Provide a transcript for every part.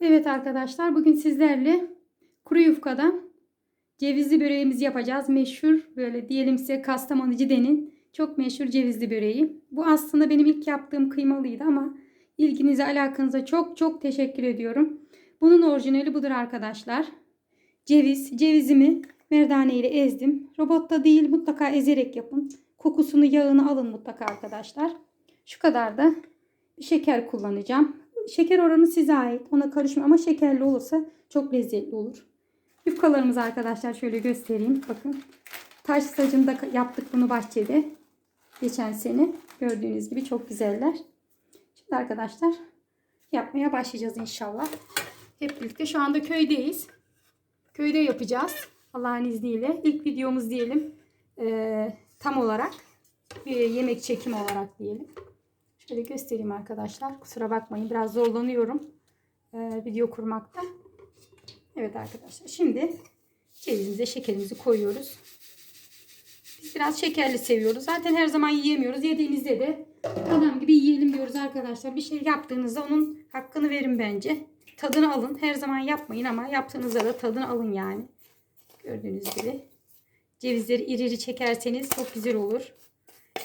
Evet arkadaşlar bugün sizlerle kuru yufkadan cevizli böreğimizi yapacağız. Meşhur böyle diyelim size Kastamonu Cide'nin çok meşhur cevizli böreği. Bu aslında benim ilk yaptığım kıymalıydı ama ilginize alakanıza çok çok teşekkür ediyorum. Bunun orijinali budur arkadaşlar. Ceviz, cevizimi merdane ile ezdim. Robotta değil mutlaka ezerek yapın. Kokusunu yağını alın mutlaka arkadaşlar. Şu kadar da şeker kullanacağım. Şeker oranı size ait. Ona karışmıyor ama şekerli olursa çok lezzetli olur. Yufkalarımızı arkadaşlar şöyle göstereyim. Bakın. Taş sacında yaptık bunu bahçede. Geçen sene. Gördüğünüz gibi çok güzeller. Şimdi arkadaşlar yapmaya başlayacağız inşallah. Hep birlikte şu anda köydeyiz. Köyde yapacağız. Allah'ın izniyle. İlk videomuz diyelim. Ee, tam olarak bir yemek çekimi olarak diyelim. Şöyle göstereyim arkadaşlar. Kusura bakmayın. Biraz zorlanıyorum ee, video kurmakta. Evet arkadaşlar. Şimdi cevizimize şekerimizi koyuyoruz. Biz biraz şekerli seviyoruz. Zaten her zaman yiyemiyoruz. Yediğinizde de adam gibi yiyelim diyoruz arkadaşlar. Bir şey yaptığınızda onun hakkını verin bence. Tadını alın. Her zaman yapmayın ama yaptığınızda da tadını alın yani. Gördüğünüz gibi. Cevizleri iri iri çekerseniz çok güzel olur.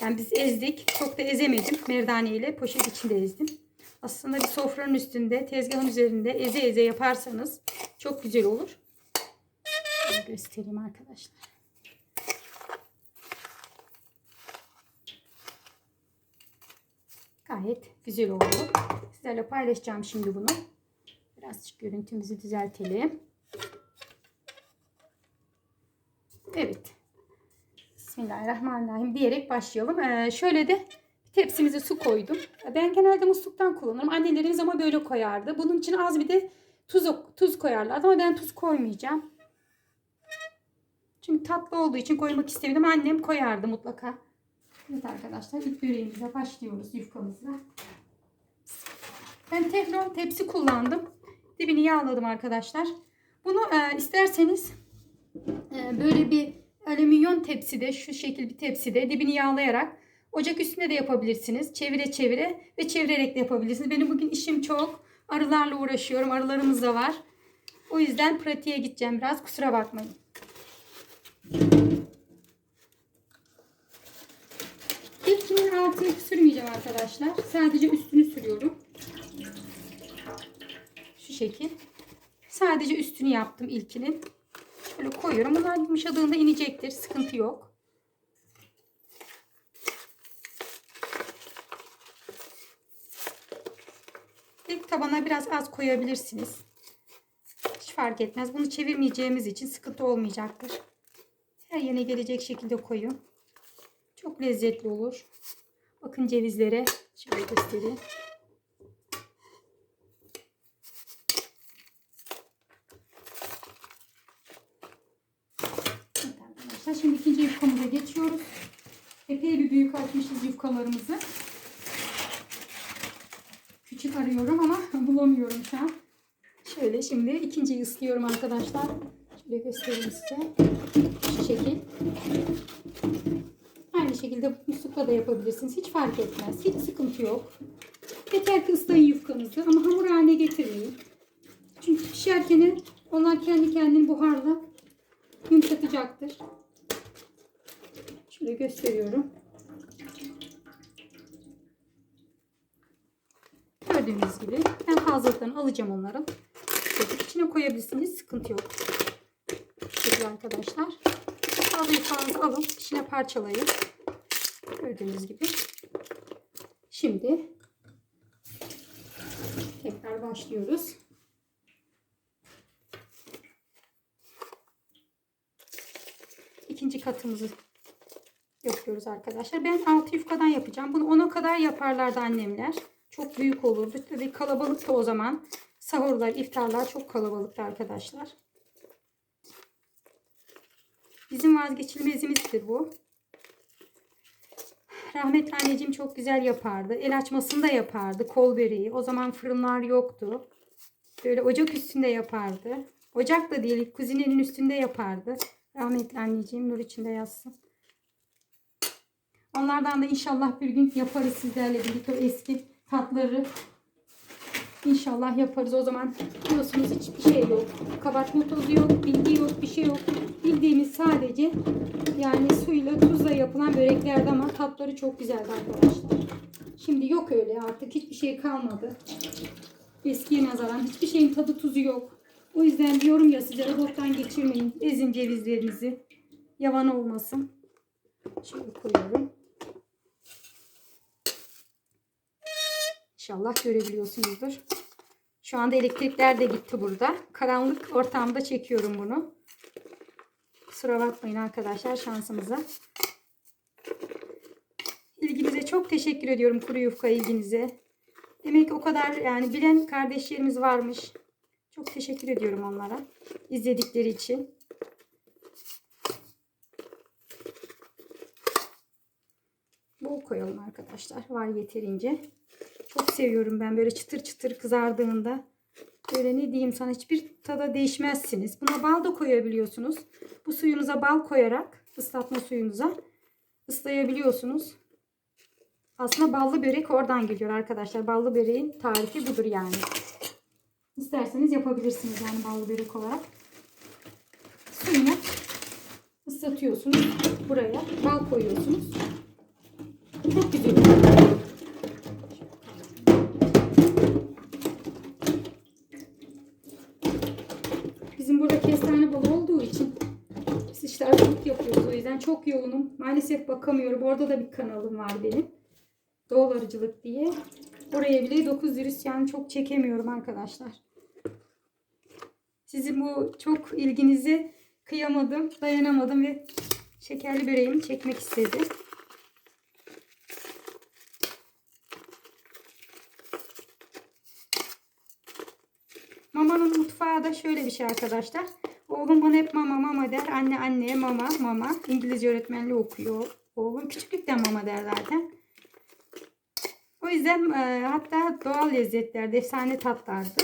Yani biz ezdik. Çok da ezemedim. Merdane ile poşet içinde ezdim. Aslında bir sofranın üstünde, tezgahın üzerinde eze eze yaparsanız çok güzel olur. Şöyle göstereyim arkadaşlar. Gayet güzel oldu. Sizlerle paylaşacağım şimdi bunu. Birazcık görüntümüzü düzeltelim. Evet. Bismillahirrahmanirrahim diyerek başlayalım. Ee, şöyle de tepsimize su koydum. Ben genelde musluktan kullanırım. Annelerimiz ama böyle koyardı. Bunun için az bir de tuz, tuz koyarlardı ama ben tuz koymayacağım. Çünkü tatlı olduğu için koymak istemedim. Annem koyardı mutlaka. Evet arkadaşlar ilk böreğimize başlıyoruz yufkamızla. Ben teflon tepsi kullandım. Dibini yağladım arkadaşlar. Bunu e, isterseniz e, böyle bir alüminyon tepside şu şekil bir tepside dibini yağlayarak ocak üstünde de yapabilirsiniz. Çevire çevire ve çevirerek de yapabilirsiniz. Benim bugün işim çok. Arılarla uğraşıyorum. Arılarımız da var. O yüzden pratiğe gideceğim biraz. Kusura bakmayın. İlkinin altını sürmeyeceğim arkadaşlar. Sadece üstünü sürüyorum. Şu şekil. Sadece üstünü yaptım ilkinin. Şöyle koyuyorum. Bunlar yumuşadığında inecektir. Sıkıntı yok. İlk tabana biraz az koyabilirsiniz. Hiç fark etmez. Bunu çevirmeyeceğimiz için sıkıntı olmayacaktır. Her yerine gelecek şekilde koyun. Çok lezzetli olur. Bakın cevizlere. Şöyle göstereyim. Evet arkadaşlar şimdi ikinci yufkamıza geçiyoruz. Açmışız yufkalarımızı. Küçük arıyorum ama bulamıyorum şu an. Şöyle şimdi ikinciyi ıslıyorum arkadaşlar. Şöyle göstereyim size. Şu şekil. Aynı şekilde muslukla da yapabilirsiniz. Hiç fark etmez. Hiç sıkıntı yok. Yeter ki ıslayın yufkanızı ama hamur haline getirmeyin. Çünkü pişerken onlar kendi kendini buharla yumuşatacaktır. Şöyle gösteriyorum. Gördüğünüz gibi ben fazlalıklarını alacağım onların. Şöyle içine koyabilirsiniz. Sıkıntı yok. Şöyle arkadaşlar. Fazla yufağınızı alın. içine parçalayın. Gördüğünüz gibi. Şimdi tekrar başlıyoruz. İkinci katımızı yapıyoruz arkadaşlar. Ben altı yufkadan yapacağım. Bunu ona kadar yaparlardı annemler. Çok büyük olurdu. Tabii kalabalık da o zaman. Sahurlar, iftarlar çok kalabalıktı arkadaşlar. Bizim vazgeçilmezimizdir bu. Rahmetli anneciğim çok güzel yapardı. El açmasını da yapardı. Kol böreği. O zaman fırınlar yoktu. Böyle ocak üstünde yapardı. Ocak da değil, kuzinenin üstünde yapardı. Rahmetli anneciğim nur içinde yazsın. Onlardan da inşallah bir gün yaparız sizlerle birlikte o eski tatları İnşallah yaparız. O zaman biliyorsunuz hiçbir şey yok. Kabartma tozu yok, bilgi yok, bir şey yok. Bildiğimiz sadece yani suyla tuzla yapılan böreklerdi ama tatları çok güzeldi arkadaşlar. Şimdi yok öyle artık hiçbir şey kalmadı. Eskiye nazaran hiçbir şeyin tadı tuzu yok. O yüzden diyorum ya size robottan geçirmeyin. Ezin cevizlerinizi. Yavan olmasın. Şöyle koyuyorum. İnşallah görebiliyorsunuzdur. Şu anda elektrikler de gitti burada. Karanlık ortamda çekiyorum bunu. Kusura bakmayın arkadaşlar şansımıza. İlginize çok teşekkür ediyorum kuru yufka ilginize. Demek o kadar yani bilen kardeşlerimiz varmış. Çok teşekkür ediyorum onlara. izledikleri için. Bol koyalım arkadaşlar. Var yeterince. Seviyorum ben böyle çıtır çıtır kızardığında. Böyle ne diyeyim sana hiçbir tada değişmezsiniz. Buna bal da koyabiliyorsunuz. Bu suyunuza bal koyarak ıslatma suyunuza ıslayabiliyorsunuz. Aslında ballı börek oradan geliyor arkadaşlar. Ballı böreğin tarifi budur yani. İsterseniz yapabilirsiniz yani ballı börek olarak. Suyunu ıslatıyorsunuz. Buraya bal koyuyorsunuz. Çok güzel oluyor. Bizim burada kestane balı olduğu için biz işte arıcılık yapıyoruz. O yüzden çok yoğunum. Maalesef bakamıyorum. Orada da bir kanalım var benim. Doğal arıcılık diye. Oraya bile 9 virüs yani çok çekemiyorum arkadaşlar. Sizin bu çok ilginizi kıyamadım, dayanamadım ve şekerli böreğimi çekmek istedim. Mamanın mutfağı da şöyle bir şey arkadaşlar. Oğlum bana hep mama mama der. Anne anneye mama mama. İngilizce öğretmenliği okuyor. Oğlum küçüklükten mama der zaten. O yüzden e, hatta doğal lezzetlerde efsane tatlardı.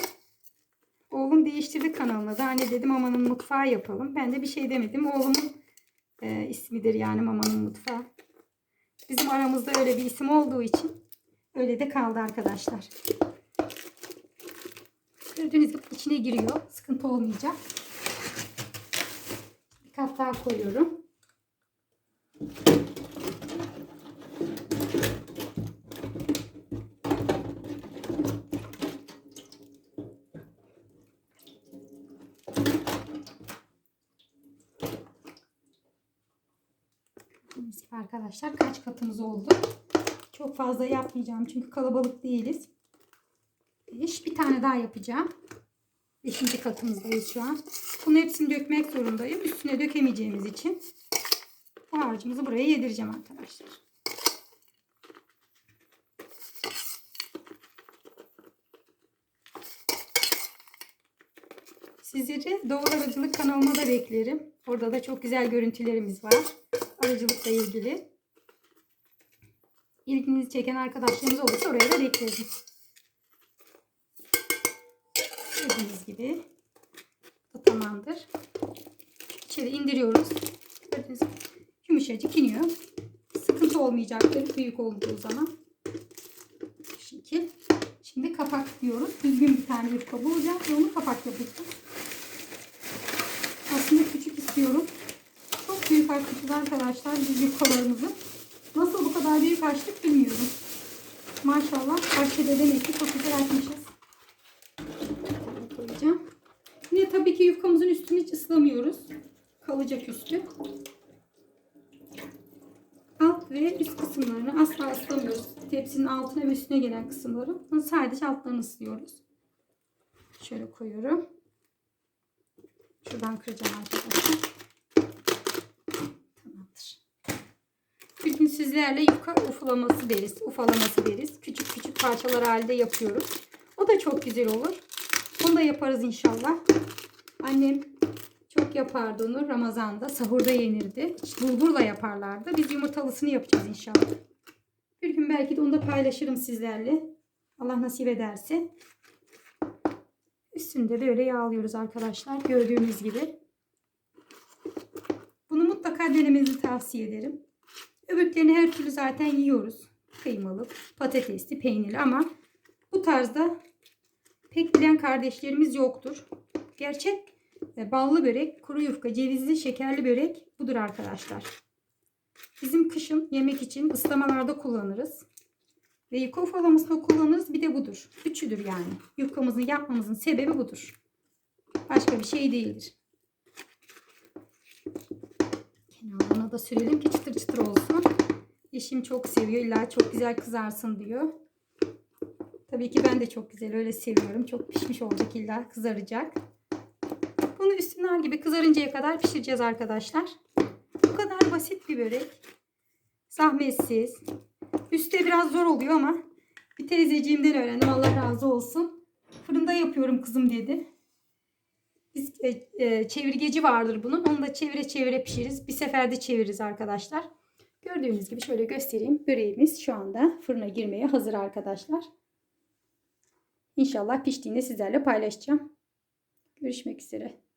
Oğlum değiştirdi kanalını da. Anne dedim mamanın mutfağı yapalım. Ben de bir şey demedim. Oğlumun e, ismidir yani mamanın mutfağı. Bizim aramızda öyle bir isim olduğu için öyle de kaldı arkadaşlar. Gördüğünüz gibi içine giriyor. Sıkıntı olmayacak. Daha koyuyorum. Arkadaşlar kaç katımız oldu? Çok fazla yapmayacağım çünkü kalabalık değiliz. 5. Bir tane daha yapacağım. Beşinci katımızdayız şu an. Bunu hepsini dökmek zorundayım. Üstüne dökemeyeceğimiz için bu harcımızı buraya yedireceğim arkadaşlar. Sizleri Doğru Aracılık kanalıma da beklerim. Orada da çok güzel görüntülerimiz var. Aracılıkla ilgili. İlginizi çeken arkadaşlarımız olursa oraya da beklerim. Gördüğünüz gibi bu tamamdır. İçeri indiriyoruz. Gördüğünüz gibi yumuşacık iniyor. Sıkıntı olmayacaktır büyük olduğu zaman. Şekil. Şimdi kapak diyoruz. Düzgün bir tane yufka bulacağız ve onu kapak yapacağız. Aslında küçük istiyorum. Çok büyük açmışız arkadaşlar biz yufkalarımızı. Nasıl bu kadar büyük açtık bilmiyorum. Maşallah bahçede demek ki çok güzel açmışız Ki yufkamızın üstünü hiç ıslamıyoruz. Kalacak üstü. Alt ve üst kısımlarını asla ıslamıyoruz. Tepsinin altına ve üstüne gelen kısımları. Sadece altlarını ıslıyoruz. Şöyle koyuyorum. Şuradan kıracağım arkadaşlar. Tamamdır. Bir gün sizlerle yufka ufalaması deriz. Ufalaması deriz. Küçük küçük parçalar halinde yapıyoruz. O da çok güzel olur. Onu da yaparız inşallah. Annem çok yapardı onu Ramazan'da. Sahurda yenirdi. Bulgurla yaparlardı. Biz yumurtalısını yapacağız inşallah. Bir gün belki de onu da paylaşırım sizlerle. Allah nasip ederse. Üstünde böyle yağlıyoruz arkadaşlar. Gördüğünüz gibi. Bunu mutlaka denemenizi tavsiye ederim. Öbürlerini her türlü zaten yiyoruz. Kıymalı, patatesli, peynirli ama bu tarzda pek bilen kardeşlerimiz yoktur. Gerçek ballı börek, kuru yufka, cevizli, şekerli börek budur arkadaşlar. Bizim kışın yemek için ıslamalarda kullanırız. Ve yufka ufalamasında kullanırız. Bir de budur. Üçüdür yani. Yufkamızın yapmamızın sebebi budur. Başka bir şey değildir. Kenarlarına da sürelim ki çıtır çıtır olsun. Eşim çok seviyor. İlla çok güzel kızarsın diyor. Tabii ki ben de çok güzel öyle seviyorum. Çok pişmiş olacak illa kızaracak. Bunu üstüne nar gibi kızarıncaya kadar pişireceğiz arkadaşlar. Bu kadar basit bir börek. Zahmetsiz. Üste biraz zor oluyor ama bir teyzeciğimden öğrendim. Allah razı olsun. Fırında yapıyorum kızım dedi. Biz e, e, çevirgeci vardır bunun. Onu da çevire çevire pişiririz. Bir seferde çeviririz arkadaşlar. Gördüğünüz gibi şöyle göstereyim. Böreğimiz şu anda fırına girmeye hazır arkadaşlar. İnşallah piştiğinde sizlerle paylaşacağım. Görüşmek üzere.